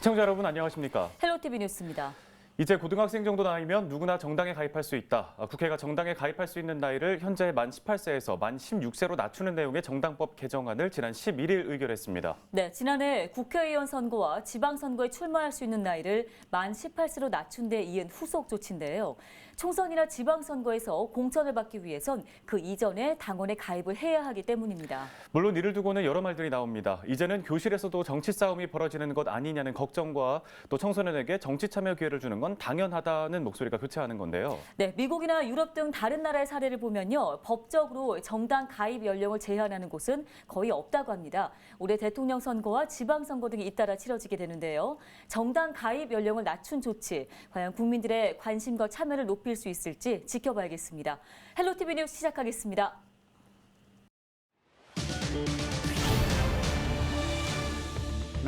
시청자 여러분 안녕하십니까? 헬로티비 뉴스입니다. 이제 고등학생 정도 나이면 누구나 정당에 가입할 수 있다. 아, 국회가 정당에 가입할 수 있는 나이를 현재 만 18세에서 만 16세로 낮추는 내용의 정당법 개정안을 지난 11일 의결했습니다. 네, 지난해 국회의원 선거와 지방선거에 출마할 수 있는 나이를 만 18세로 낮춘 데 이은 후속 조치인데요. 총선이나 지방선거에서 공천을 받기 위해선 그 이전에 당원에 가입을 해야 하기 때문입니다. 물론 이를 두고는 여러 말들이 나옵니다. 이제는 교실에서도 정치 싸움이 벌어지는 것 아니냐는 걱정과 또 청소년에게 정치 참여 기회를 주는 건 당연하다는 목소리가 교차하는 건데요. 네, 미국이나 유럽 등 다른 나라의 사례를 보면요. 법적으로 정당 가입 연령을 제한하는 곳은 거의 없다고 합니다. 올해 대통령 선거와 지방 선거 등이 잇따라 치러지게 되는데요. 정당 가입 연령을 낮춘 조치, 과연 국민들의 관심과 참여를 높일 수 있을지 지켜봐야겠습니다. 헬로티비 뉴스 시작하겠습니다.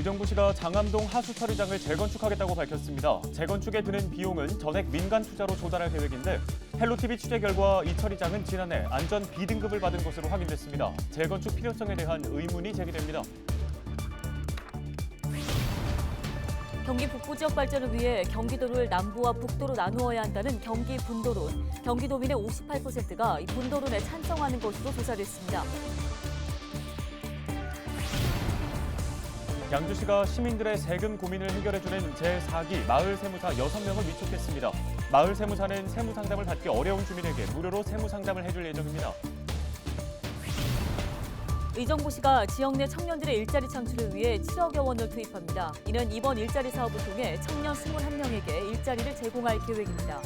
의정부시가 장암동 하수 처리장을 재건축하겠다고 밝혔습니다. 재건축에 드는 비용은 전액 민간 투자로 조달할 계획인데 헬로티비 취재 결과 이 처리장은 지난해 안전 B등급을 받은 것으로 확인됐습니다. 재건축 필요성에 대한 의문이 제기됩니다. 경기 북부 지역 발전을 위해 경기도를 남부와 북도로 나누어야 한다는 경기 분도론. 경기도민의 58%가 이 분도론에 찬성하는 것으로 조사됐습니다. 양주시가 시민들의 세금 고민을 해결해주는 제4기 마을 세무사 6명을 위촉했습니다. 마을 세무사는 세무 상담을 받기 어려운 주민에게 무료로 세무 상담을 해줄 예정입니다. 의정부시가 지역 내 청년들의 일자리 창출을 위해 7억여 원을 투입합니다. 이는 이번 일자리 사업을 통해 청년 21명에게 일자리를 제공할 계획입니다.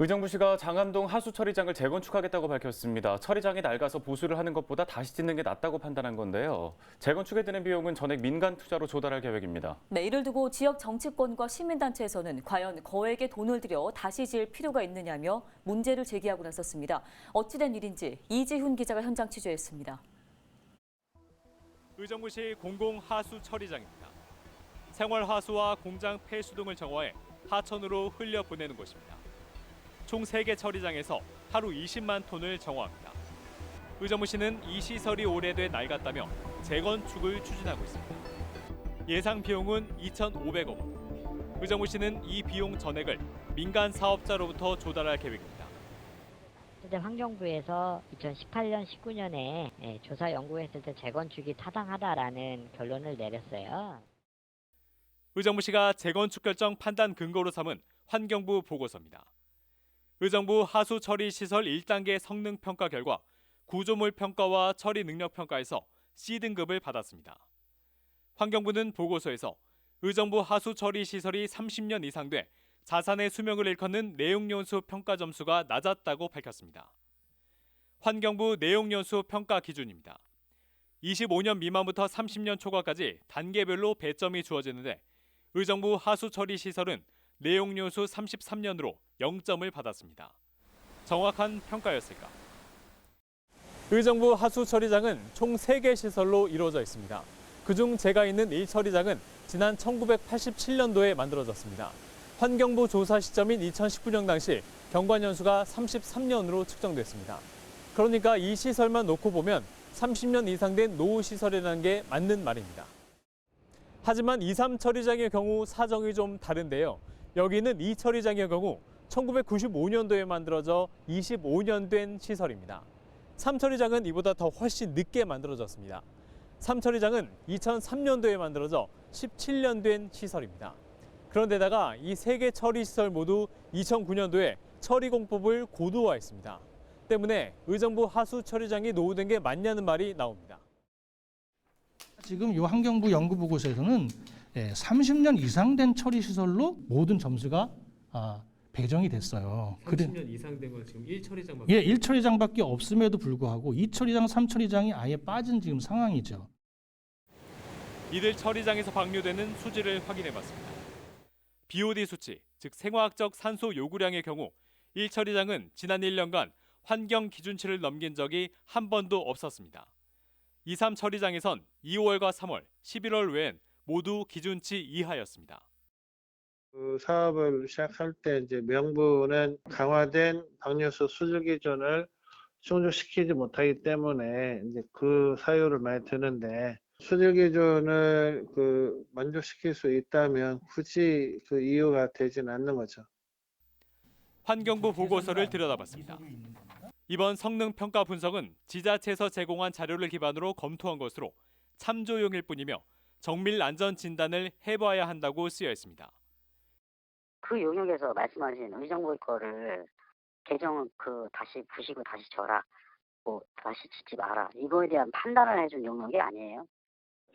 의정부시가 장암동 하수 처리장을 재건축하겠다고 밝혔습니다. 처리장이 낡아서 보수를 하는 것보다 다시 짓는 게 낫다고 판단한 건데요. 재건축에 드는 비용은 전액 민간 투자로 조달할 계획입니다. 네, 이를 두고 지역 정치권과 시민단체에서는 과연 거액의 돈을 들여 다시 지을 필요가 있느냐며 문제를 제기하고 나섰습니다. 어찌된 일인지 이지훈 기자가 현장 취재했습니다. 의정부시 공공하수 처리장입니다. 생활하수와 공장 폐수 등을 정화해 하천으로 흘려 보내는 곳입니다. 총 3개 처리장에서 하루 20만 톤을 정화합니다. 의정부시는 이 시설이 오래돼 낡았다며 재건축을 추진하고 있습니다. 예상 비용은 2,500억 원. 의정부시는 이 비용 전액을 민간 사업자로부터 조달할 계획입니다. 현재 환경부에서 2018년, 19년에 예, 조사 연구했을 때 재건축이 타당하다라는 결론을 내렸어요. 의정부시가 재건축 결정 판단 근거로 삼은 환경부 보고서입니다. 의정부 하수 처리 시설 1단계 성능 평가 결과 구조물 평가와 처리 능력 평가에서 C등급을 받았습니다. 환경부는 보고서에서 의정부 하수 처리 시설이 30년 이상 돼 자산의 수명을 일컫는 내용연수 평가 점수가 낮았다고 밝혔습니다. 환경부 내용연수 평가 기준입니다. 25년 미만부터 30년 초과까지 단계별로 배점이 주어지는데 의정부 하수 처리 시설은 내용요수 33년으로 0점을 받았습니다. 정확한 평가였을까? 의정부 하수 처리장은 총 3개 시설로 이루어져 있습니다. 그중 제가 있는 이 처리장은 지난 1987년도에 만들어졌습니다. 환경부 조사 시점인 2019년 당시 경관 연수가 33년으로 측정됐습니다. 그러니까 이 시설만 놓고 보면 30년 이상 된 노후 시설이라는 게 맞는 말입니다. 하지만 2, 3 처리장의 경우 사정이 좀 다른데요. 여기는 이 처리장의 경우 1995년도에 만들어져 25년 된 시설입니다. 3처리장은 이보다 더 훨씬 늦게 만들어졌습니다. 3처리장은 2003년도에 만들어져 17년 된 시설입니다. 그런데다가 이 세 개 처리 시설 모두 2009년도에 처리 공법을 고도화했습니다. 때문에 의정부 하수 처리장이 노후된 게 맞냐는 말이 나옵니다. 지금 이 환경부 연구 보고서에서는 예, 30년 이상 된 처리 시설로 모든 점수가 아, 배정이 됐어요. 그래- 30년 이상 된 건 지금 1처리장만 예, 1처리장밖에 없음에도 불구하고 2처리장, 3처리장이 아예 빠진 지금 상황이죠. 이들 처리장에서 방류되는 수질을 확인해봤습니다. BOD 수치, 즉 생화학적 산소 요구량의 경우 1처리장은 지난 1년간 환경 기준치를 넘긴 적이 한 번도 없었습니다. 2, 3처리장에선 2월과 3월, 11월 외엔 모두 기준치 이하였습니다. 그 사업을 시작할 때 이제 명분은 강화된 방류수 수질 기준을 충족시키지 못하기 때문에 이제 그 사유를 많이 드는데 수질 기준을 그 만족시킬 수 있다면 굳이 그 이유가 되진 않는 거죠. 환경부 보고서를 들여다봤습니다. 이번 성능 평가 분석은 지자체에서 제공한 자료를 기반으로 검토한 것으로 참조용일 뿐이며 정밀 안전 진단을 해봐야 한다고 쓰여 있습니다. 그 용역에서 말씀하신 의정부 거를 개정 그 다시 부시고 다시 져라 뭐 다시 짓지 마라 이거에 대한 판단을 해준 용역이 아니에요.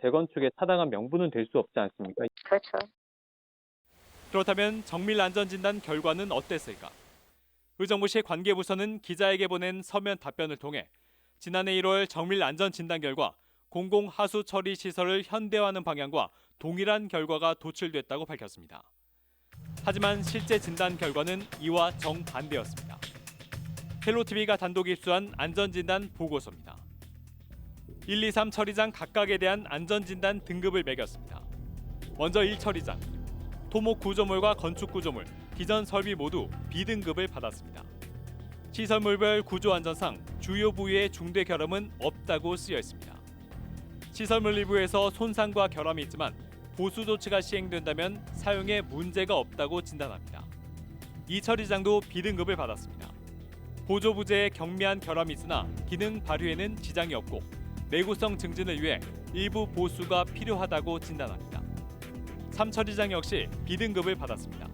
재건축에 타당한 명분은 될 수 없지 않습니까? 그렇죠. 그렇다면 정밀 안전 진단 결과는 어땠을까? 의정부시 관계부서는 기자에게 보낸 서면 답변을 통해 지난해 1월 정밀 안전 진단 결과 공공 하수 처리 시설을 현대화하는 방향과 동일한 결과가 도출됐다고 밝혔습니다. 하지만 실제 진단 결과는 이와 정반대였습니다. 헬로티비가 단독 입수한 안전진단 보고서입니다. 1, 2, 3 처리장 각각에 대한 안전진단 등급을 매겼습니다. 먼저 1 처리장, 토목 구조물과 건축 구조물, 기존 설비 모두 B등급을 받았습니다. 시설물별 구조 안전상 주요 부위의 중대 결함은 없다고 쓰여 있습니다. 시설물 일부에서 손상과 결함이 있지만 보수 조치가 시행된다면 사용에 문제가 없다고 진단합니다. 이 처리장도 B등급을 받았습니다. 보조 부재에 경미한 결함이 있으나 기능 발휘에는 지장이 없고 내구성 증진을 위해 일부 보수가 필요하다고 진단합니다. 3처리장 역시 B등급을 받았습니다.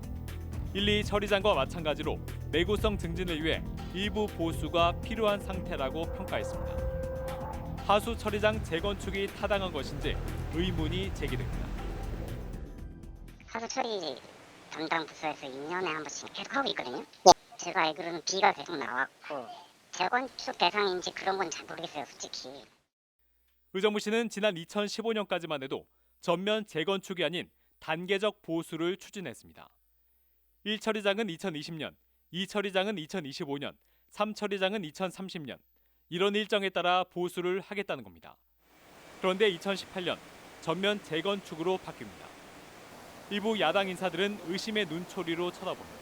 1, 2 처리장과 마찬가지로 내구성 증진을 위해 일부 보수가 필요한 상태라고 평가했습니다. 하수 처리장 재건축이 타당한 것인지 의문이 제기됩니다. 하수 처리 담당 부서에서 2년에 한 번씩 계속 하고 있거든요. 제가 알기로는 비가 계속 나왔고 재건축 대상인지 그런 건 잘 모르겠어요, 솔직히. 의정부시는 지난 2015년까지만 해도 전면 재건축이 아닌 단계적 보수를 추진했습니다. 1처리장은 2020년, 2처리장은 2025년, 3처리장은 2030년 이런 일정에 따라 보수를 하겠다는 겁니다. 그런데 2018년 전면 재건축으로 바뀝니다. 일부 야당 인사들은 의심의 눈초리로 쳐다봅니다.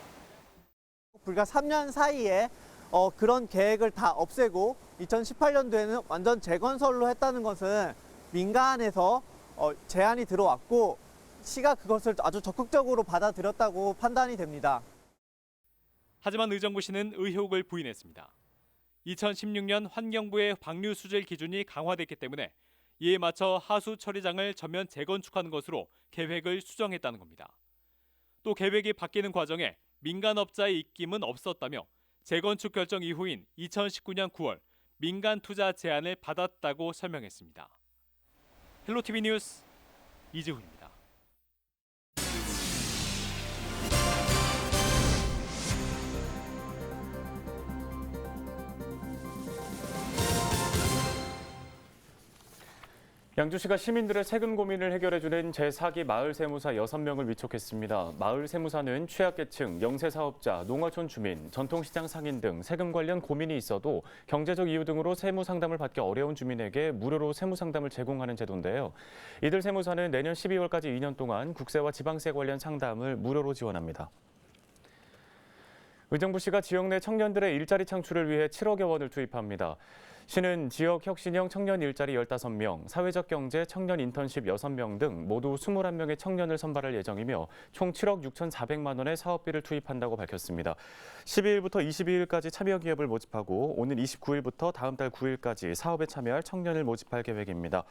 불과 3년 사이에 어, 그런 계획을 다 없애고 2018년도에는 완전 재건설로 했다는 것은 민간에서 어, 제안이 들어왔고 시가 그것을 아주 적극적으로 받아들였다고 판단이 됩니다. 하지만 의정부시는 의혹을 부인했습니다. 2016년 환경부의 방류 수질 기준이 강화됐기 때문에 이에 맞춰 하수 처리장을 전면 재건축하는 것으로 계획을 수정했다는 겁니다. 또 계획이 바뀌는 과정에 민간업자의 입김은 없었다며 재건축 결정 이후인 2019년 9월 민간 투자 제안을 받았다고 설명했습니다. 헬로티비 뉴스 이지훈입니다. 양주시가 시민들의 세금 고민을 해결해주는 제4기 마을세무사 6명을 위촉했습니다. 마을세무사는 취약계층, 영세사업자, 농어촌 주민, 전통시장 상인 등 세금 관련 고민이 있어도 경제적 이유 등으로 세무 상담을 받기 어려운 주민에게 무료로 세무 상담을 제공하는 제도인데요. 이들 세무사는 내년 12월까지 2년 동안 국세와 지방세 관련 상담을 무료로 지원합니다. 의정부시가 지역 내 청년들의 일자리 창출을 위해 7억여 원을 투입합니다. 시는 지역 혁신형 청년 일자리 15명, 사회적 경제 청년 인턴십 6명 등 모두 21명의 청년을 선발할 예정이며 총 7억 6,400만 원의 사업비를 투입한다고 밝혔습니다. 12일부터 22일까지 참여 기업을 모집하고 오는 29일부터 다음 달 9일까지 사업에 참여할 청년을 모집할 계획입니다.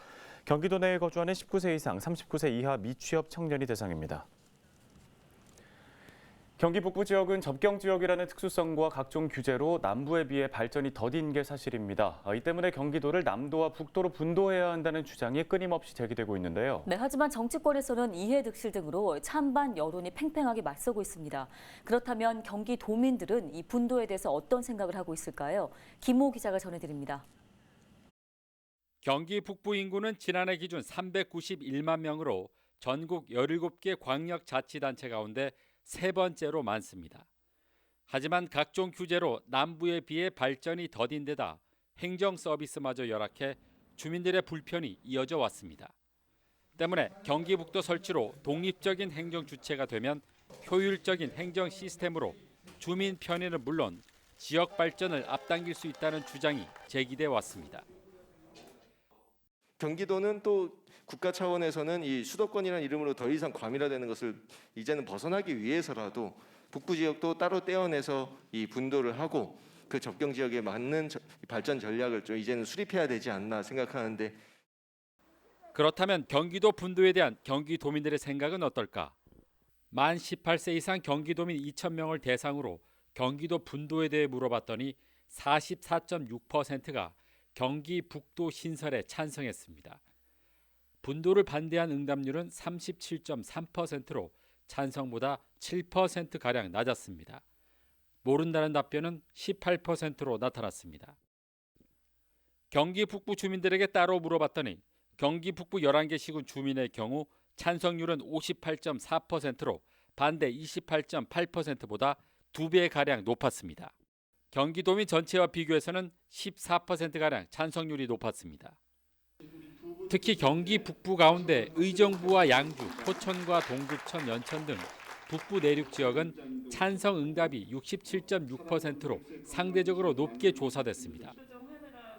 경기도 내에 거주하는 19세 이상, 39세 이하 미취업 청년이 대상입니다. 경기 북부 지역은 접경 지역이라는 특수성과 각종 규제로 남부에 비해 발전이 더딘 게 사실입니다. 이 때문에 경기도를 남도와 북도로 분도해야 한다는 주장이 끊임없이 제기되고 있는데요. 네, 하지만 정치권에서는 이해 득실 등으로 찬반 여론이 팽팽하게 맞서고 있습니다. 그렇다면 경기 도민들은 이 분도에 대해서 어떤 생각을 하고 있을까요? 김호 기자가 전해드립니다. 경기 북부 인구는 지난해 기준 391만 명으로 전국 17개 광역자치단체 가운데 세 번째로 많습니다. 하지만 각종 규제로 남부에 비해 발전이 더딘 데다 행정 서비스마저 열악해 주민들의 불편이 이어져 왔습니다. 때문에 경기북도 설치로 독립적인 행정 주체가 되면 효율적인 행정 시스템으로 주민 편의는 물론 지역 발전을 앞당길 수 있다는 주장이 제기돼 왔습니다. 경기도는 또 국가 차원에서는 이 수도권이라는 이름으로 더 이상 과밀화되는 것을 이제는 벗어나기 위해서라도 북부 지역도 따로 떼어내서 이 분도를 하고 그 접경 지역에 맞는 저- 발전 전략을 좀 이제는 수립해야 되지 않나 생각하는데 그렇다면 경기도 분도에 대한 경기도민들의 생각은 어떨까? 만 18세 이상 경기도민 2,000명을 대상으로 경기도 분도에 대해 물어봤더니 44.6%가 경기 북도 신설에 찬성했습니다. 분도를 반대한 응답률은 37.3%로 찬성보다 7%가량 낮았습니다. 모른다는 답변은 18%로 나타났습니다. 경기 북부 주민들에게 따로 물어봤더니 경기 북부 11개 시군 주민의 경우 찬성률은 58.4%로 반대 28.8%보다 두배 가량 높았습니다. 경기도 민 전체와 비교해서는 14%가량 찬성률이 높았습니다. 특히 경기 북부 가운데 의정부와 양주, 포천과 동두천, 연천 등 북부 내륙 지역은 찬성 응답이 67.6%로 상대적으로 높게 조사됐습니다.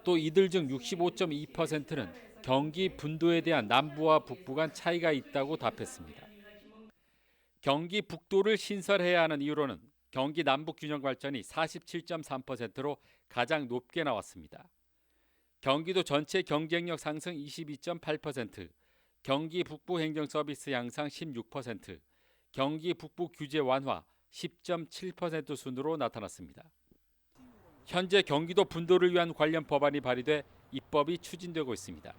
또 이들 중 65.2%는 경기 분도에 대한 남부와 북부 간 차이가 있다고 답했습니다. 경기 북도를 신설해야 하는 이유로는 경기 남북 균형 발전이 47.3%로 가장 높게 나왔습니다. 경기도 전체 경쟁력 상승 22.8%, 경기 북부 행정 서비스 향상 16%, 경기 북부 규제 완화 10.7% 순으로 나타났습니다. 현재 경기도 분도를 위한 관련 법안이 발의돼 입법이 추진되고 있습니다.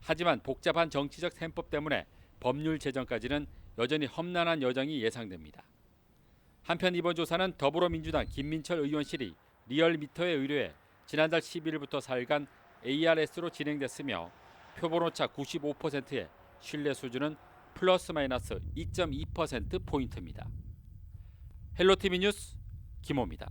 하지만 복잡한 정치적 셈법 때문에 법률 제정까지는 여전히 험난한 여정이 예상됩니다. 한편 이번 조사는 더불어민주당 김민철 의원실이 리얼미터에 의뢰해 지난달 11일부터 사흘간 ARS로 진행됐으며 표본 오차 95%의 신뢰 수준은 플러스 마이너스 2.2% 포인트입니다. 헬로티비 뉴스 김호입니다.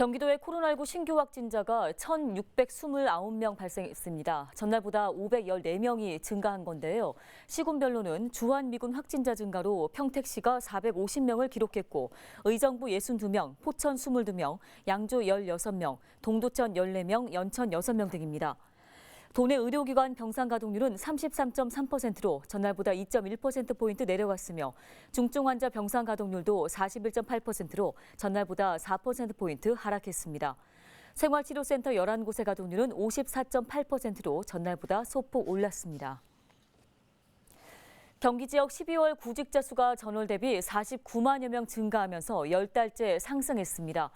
경기도의 코로나19 신규 확진자가 1,629명 발생했습니다. 전날보다 514명이 증가한 건데요. 시군별로는 주한미군 확진자 증가로 평택시가 450명을 기록했고 의정부 62명, 포천 22명, 양주 16명, 동두천 14명, 연천 6명 등입니다. 도내 의료기관 병상 가동률은 33.3%로 전날보다 2.1%포인트 내려갔으며 중증 환자 병상 가동률도 41.8%로 전날보다 4%포인트 하락했습니다. 생활치료센터 11곳의 가동률은 54.8%로 전날보다 소폭 올랐습니다. 경기 지역 12월 구직자 수가 전월 대비 49만여 명 증가하면서 10달째 상승했습니다.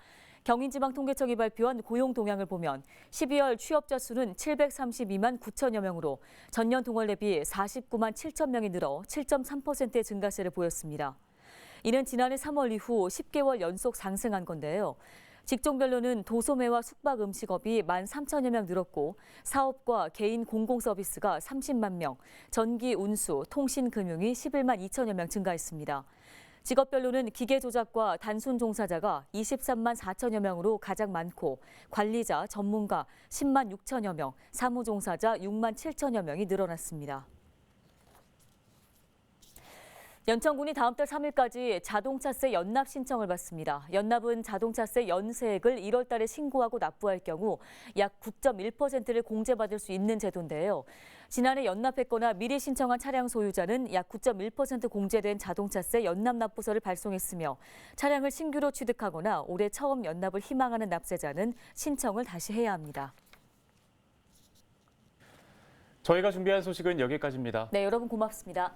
경인지방통계청이 발표한 고용 동향을 보면 12월 취업자 수는 732만 9천여 명으로 전년 동월 대비 49만 7천 명이 늘어 7.3%의 증가세를 보였습니다. 이는 지난해 3월 이후 10개월 연속 상승한 건데요. 직종별로는 도소매와 숙박 음식업이 1만 3천여 명 늘었고 사업과 개인 공공 서비스가 30만 명, 전기 운수, 통신 금융이 11만 2천여 명 증가했습니다. 직업별로는 기계 조작과 단순 종사자가 23만 4천여 명으로 가장 많고 관리자, 전문가 10만 6천여 명, 사무 종사자 6만 7천여 명이 늘어났습니다. 연천군이 다음 달 3일까지 자동차세 연납 신청을 받습니다. 연납은 자동차세 연세액을 1월 달에 신고하고 납부할 경우 약 9.1%를 공제받을 수 있는 제도인데요. 지난해 연납했거나 미리 신청한 차량 소유자는 약 9.1% 공제된 자동차세 연납 납부서를 발송했으며 차량을 신규로 취득하거나 올해 처음 연납을 희망하는 납세자는 신청을 다시 해야 합니다. 저희가 준비한 소식은 여기까지입니다. 네, 여러분 고맙습니다.